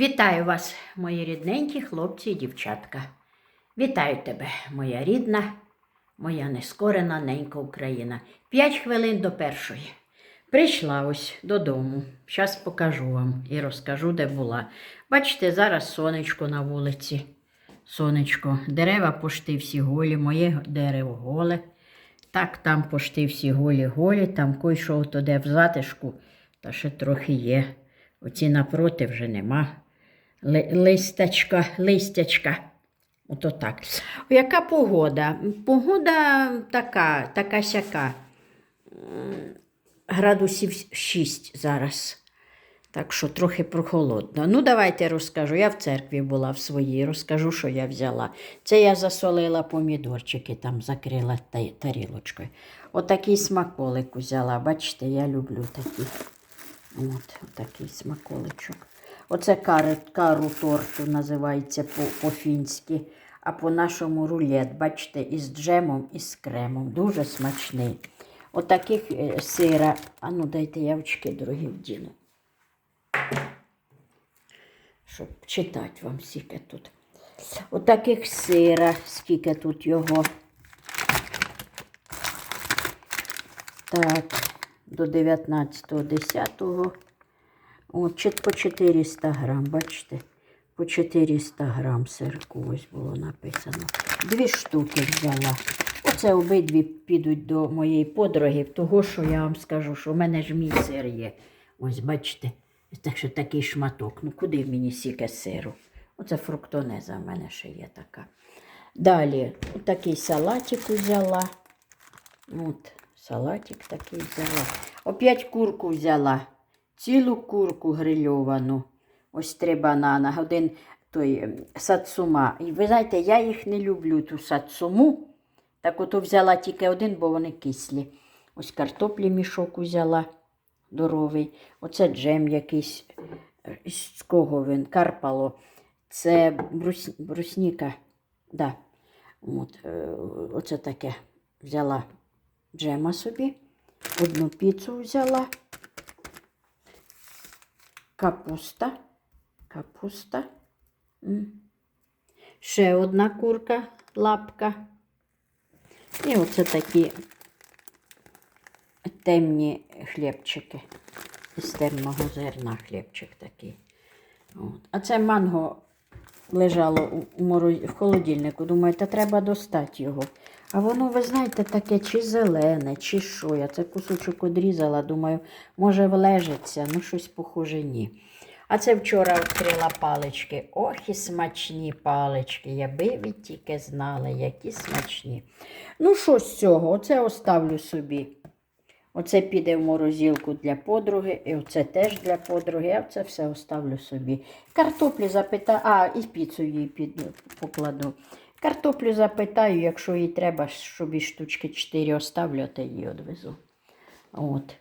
Вітаю вас, мої рідненькі хлопці і дівчатка. Вітаю тебе, моя рідна, моя нескорена ненька Україна. П'ять хвилин до першої. Прийшла ось додому. Зараз покажу вам і розкажу, де була. Бачите, зараз сонечко на вулиці. Сонечко, дерева пошти всі голі, моє дерево голе. Так, там пошти всі голі-голі, там койшов туди в затишку, та ще трохи є. Оці напроти вже нема. Ли, листячка. Ото так. Яка погода? Погода така, така сяка. Градусів 6 зараз. Так що трохи прохолодно. Ну, давайте розкажу. Я в церкві була в своїй, розкажу, що я взяла. Це я засолила помідорчики, там закрила та- тарілочкою. Отакий смаколик взяла. Бачите, я люблю такі. От, такий смаколичок. Оце кару торту називається по- по-фінськи, а по-нашому рулет, бачите, із джемом і з кремом. Дуже смачний. Отаких е, сира. А ну дайте я очки дорогі вдіну. Щоб читати вам скільки тут. Отаких сира, скільки тут його. Так, до 19.10. От, по 400 грам, бачите? По 400 грам сирку ось було написано. Дві штуки взяла. Оце обидві підуть до моєї подруги, того, що я вам скажу, що в мене ж мій сир є. Ось, бачите, так що такий шматок. Ну куди мені сіке сиру? Оце фруктонеза в мене ще є така. Далі, отакий салатик взяла. От, салатик такий взяла. Опять курку взяла. Цілу курку грильовану. Ось три банана. Один той ем, сацума. І ви знаєте, я їх не люблю, ту сацуму. Так ото взяла тільки один, бо вони кислі. Ось картоплі мішок взяла здоровий. Оце джем якийсь. Е, З кого він? Карпало. Це брус... брусніка. Да. От, е, оце таке взяла джема собі. Одну піцу взяла. Капуста. Капуста. Ще одна курка, лапка. І оце такі темні хлібчики. Із темного зерна хлібчик такий. От. А це манго лежало у- у в холодильнику. Думаю, та треба достати його. А воно, ви знаєте, таке чи зелене, чи що. Я це кусочок одрізала, думаю, може влежиться, ну щось похоже ні. А це вчора відкрила палички. Ох, і смачні палички. Яби ви тільки знали, які смачні. Ну, що з цього? Оце оставлю собі. Оце піде в морозилку для подруги, і оце теж для подруги, я це все оставлю собі. Картоплю запитаю, а, і піцу під, покладу. Картоплю запитаю, якщо їй треба, щоб і штучки 4 оставлю, то її відвезу. От.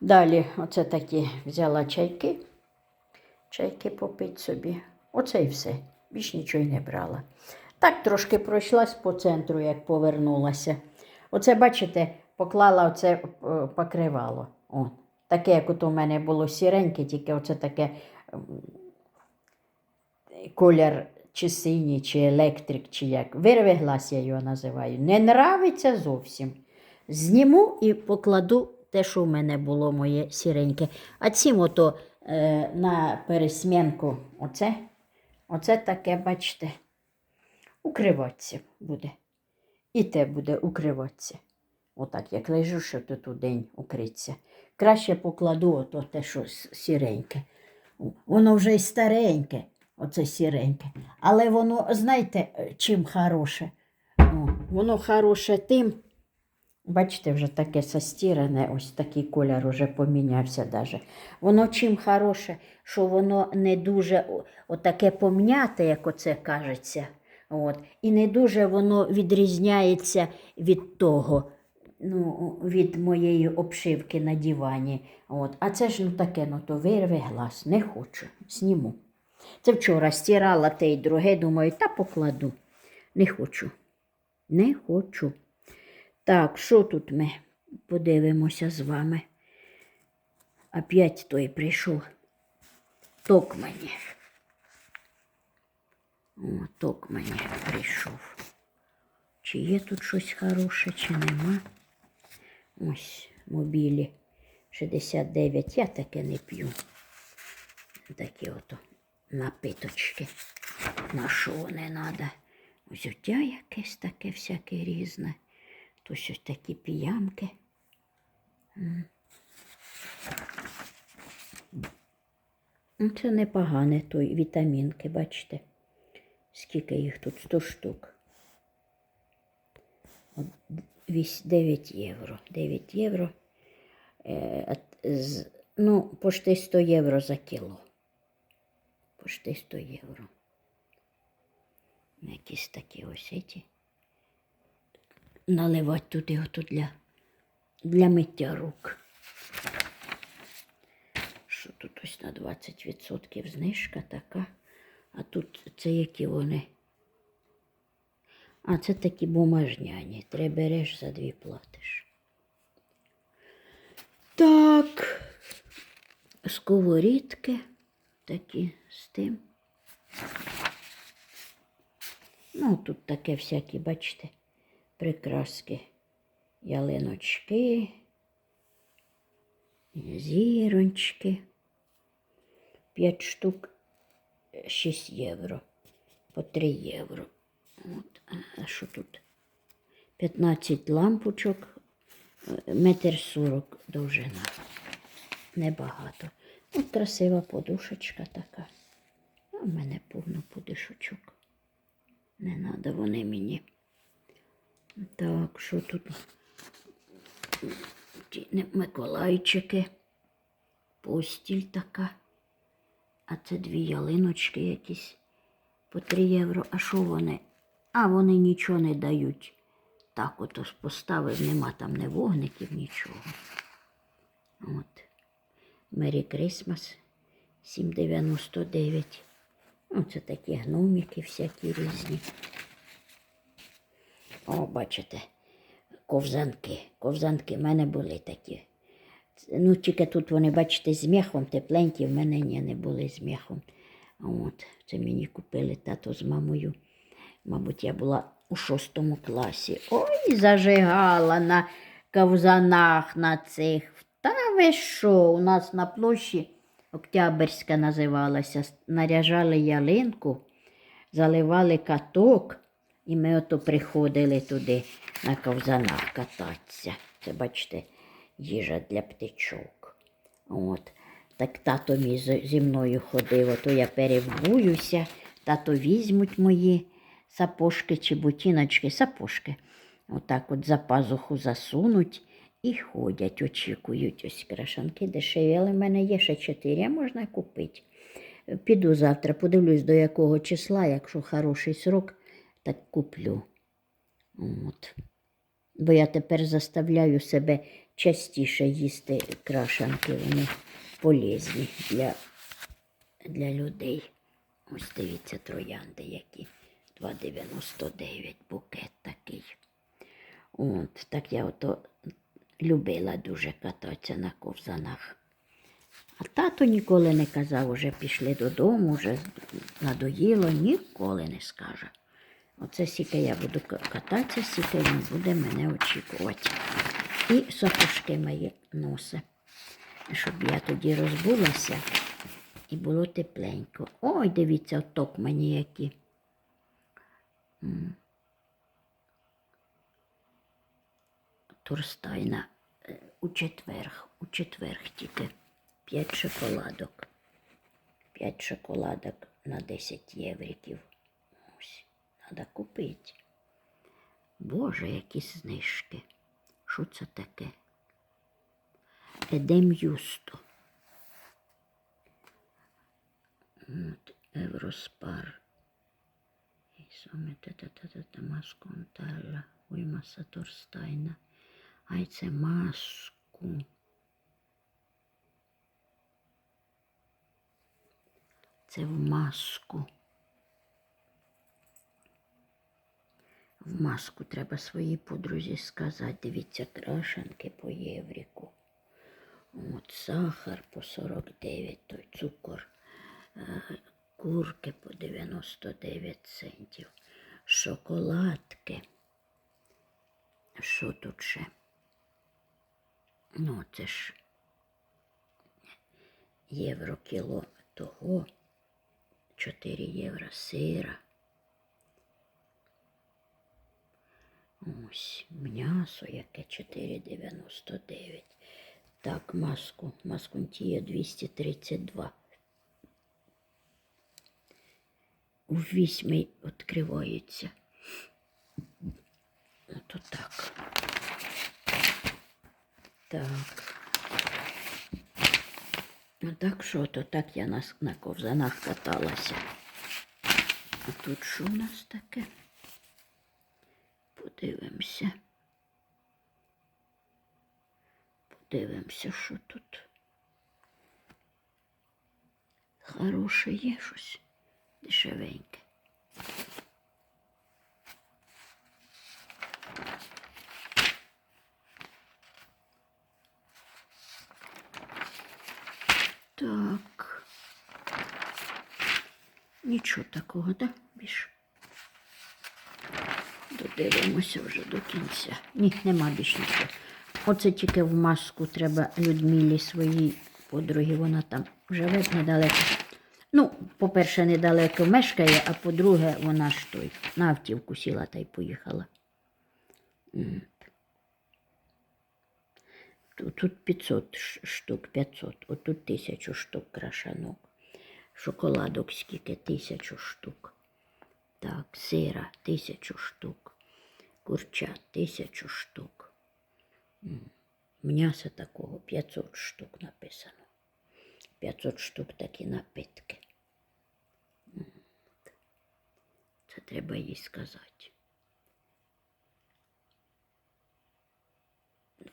Далі, оце такі взяла чайки. Чайки попить собі. Оце і все. Більш нічого й не брала. Так трошки пройшлась по центру, як повернулася. Оце, бачите, поклала оце е, покривало. О, таке, як от у мене було сіреньке, тільки оце таке колір чи синій, чи електрик, чи як. Глас я його називаю. Не нравиться зовсім. Зніму і покладу те, що в мене було моє сіреньке. А цим ото е, на пересмінку, оце, оце таке, бачите, укриватися буде. І те буде укриватися. Отак, як лежу, що то ту день укриться. Краще покладу ото те, що сіреньке. Воно вже й стареньке, оце сіреньке. Але воно, знаєте, чим хороше? О, воно хороше тим. Бачите, вже таке состірене, ось такий колір уже помінявся даже. Воно чим хороше, що воно не дуже отаке пом'яте, як оце кажеться. От. І не дуже воно відрізняється від того, ну, від моєї обшивки на дивані. От. А це ж ну таке, ну то вирве глаз, не хочу, зніму. Це вчора стирала те й друге, думаю, та покладу. Не хочу. Не хочу. Так, що тут ми подивимося з вами? Опять той прийшов. Ток мені. ток мені прийшов. Чи є тут щось хороше, чи нема. Ось мобілі 69. Я таке не п'ю. Такі ото напиточки. На що не треба? Взуття якесь таке всяке різне. То щось такі піямки. Ну, Це непогане той вітамінки, бачите? Скільки їх тут? 100 штук. Вісь- 9 євро. 9 євро. Е, ну, почти 100 євро за кіло. Почти 100 євро. Якісь такі ось ці. Наливати туди ото для, для миття рук. Що тут ось на 20% знижка така. А тут це які вони. А це такі бумажняні. Три береш, за дві платиш. Так. Сковорідки такі з тим. Ну, тут таке всякі, бачите, прикраски, ялиночки, зірончки. П'ять штук 6 євро. По 3 євро. От. а- що тут? 15 лампочок, е, метр сорок довжина. Небагато. От красива подушечка така. А в мене повно подушечок. Не треба вони мені. Так, що тут? Ті Миколайчики. Постіль така. А це дві ялиночки якісь по 3 євро. А що вони? А вони нічого не дають. Так ото поставив, нема там ні вогників, нічого. От. Мері Крисмас 7,99. Оце такі гномики всякі різні. О, бачите, ковзанки. Ковзанки в мене були такі. Ну, тільки тут вони, бачите, з м'яхом тепленькі, в мене ні, не були з м'яхом. От, це мені купили тато з мамою. Мабуть, я була у шостому класі. Ой, зажигала на ковзанах на цих. Та ви що, у нас на площі Октябрьська називалася. Наряжали ялинку, заливали каток, і ми ото приходили туди на ковзанах кататися. Це, бачите, їжа для птичок. От. Так тато мій зі мною ходив, ото я перевбуюся, тато візьмуть мої сапожки чи бутіночки, сапожки. Отак от за пазуху засунуть і ходять, очікують. Ось крашанки дешеві, але в мене є ще чотири, можна купити. Піду завтра, подивлюсь, до якого числа, якщо хороший срок, так куплю. От. Бо я тепер заставляю себе частіше їсти крашанки, вони полезні для, для людей. Ось дивіться, троянди які. 2,99 букет такий. От, так я ото любила дуже кататися на ковзанах. А тато ніколи не казав, уже пішли додому, вже надоїло, ніколи не скаже. Оце сіки я буду кататися, сіки він буде мене очікувати. І сапожки мої носи, щоб я тоді розбулася і було тепленько. Ой, дивіться, оток мені які. Турстайна е, у четверг, у четверг тільки п'ять шоколадок. П'ять шоколадок на 10 євриків. Ось, треба купити. Боже, які знижки. Що це таке? Едем Юсто. От, Евроспар. І саме та-та-та-та масконталла. Ой, маса Торстайна. Ай, це маску. Це в маску. В маску треба своїй подрузі сказати. Дивіться, крашенки по євріку. От сахар по 49, той цукор. Е, курки по 99 центів. Шоколадки. Що тут ще? Ну, це ж євро кіло того. 4 євро сира. Ось м'ясо, яке 4,99. Так, маску. Маскунтія 232. У вісьмій відкривається. Ото так. Так. Ну так що, то так я на, на ковзанах каталася. А тут що у нас таке? Подивимося. Подивимося, що тут. Хороше є щось дешевеньке. Так. Нічого такого, так? Більше. Додивимося вже до кінця. Ні, нема більш нічого. Оце тільки в маску треба Людмилі своїй подругі, вона там живе недалеко. Ну, по-перше, недалеко мешкає, а по-друге, вона ж той на автівку сіла та й поїхала. Тут, тут 500 штук, 500, отут 1000 штук крашанок. Шоколадок скільки, тисячу штук. Так, сира тисячу штук. Курчат тисячу штук. М'яса такого 500 штук написано. 500 штук такі напитки. Це треба їй сказати.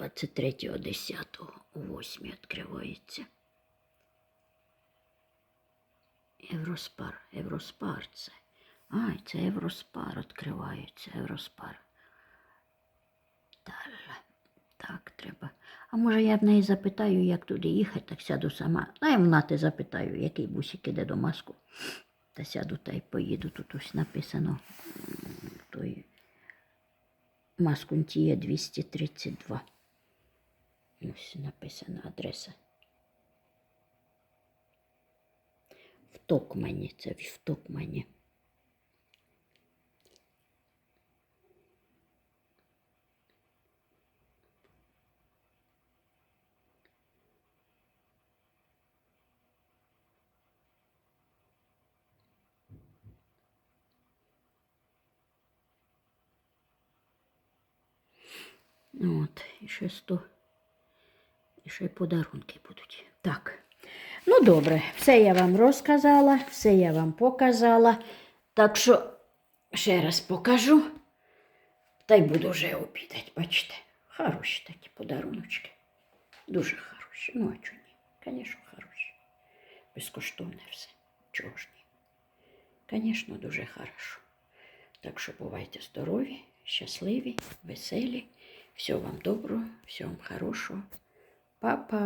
23.10 у 8 відкривається. Євроспар, Євроспар це. Ай, це Євроспар відкривається, Євроспар. Далі. Так, треба. А може я в неї запитаю, як туди їхати, так сяду сама. Ну, я в нати запитаю, який бусик іде до маску. Та сяду та й поїду. Тут ось написано той Маскунтія 232. Ось написана адреса. В Токмані, це в Токмані. От, і ще сто. Ще й подарунки будуть. Так. Ну, добре, все я вам розказала, все я вам показала. Так що ще раз покажу. Та й буду вже обідати, бачите. Хороші такі подаруночки. Дуже хороші. Ну, а чого ні? Звісно, хороші. Безкоштовне все. Чого ж ні? Звісно, дуже хорошо. Так що бувайте здорові, щасливі, веселі. Всього вам доброго, всього вам хорошого. Па-па!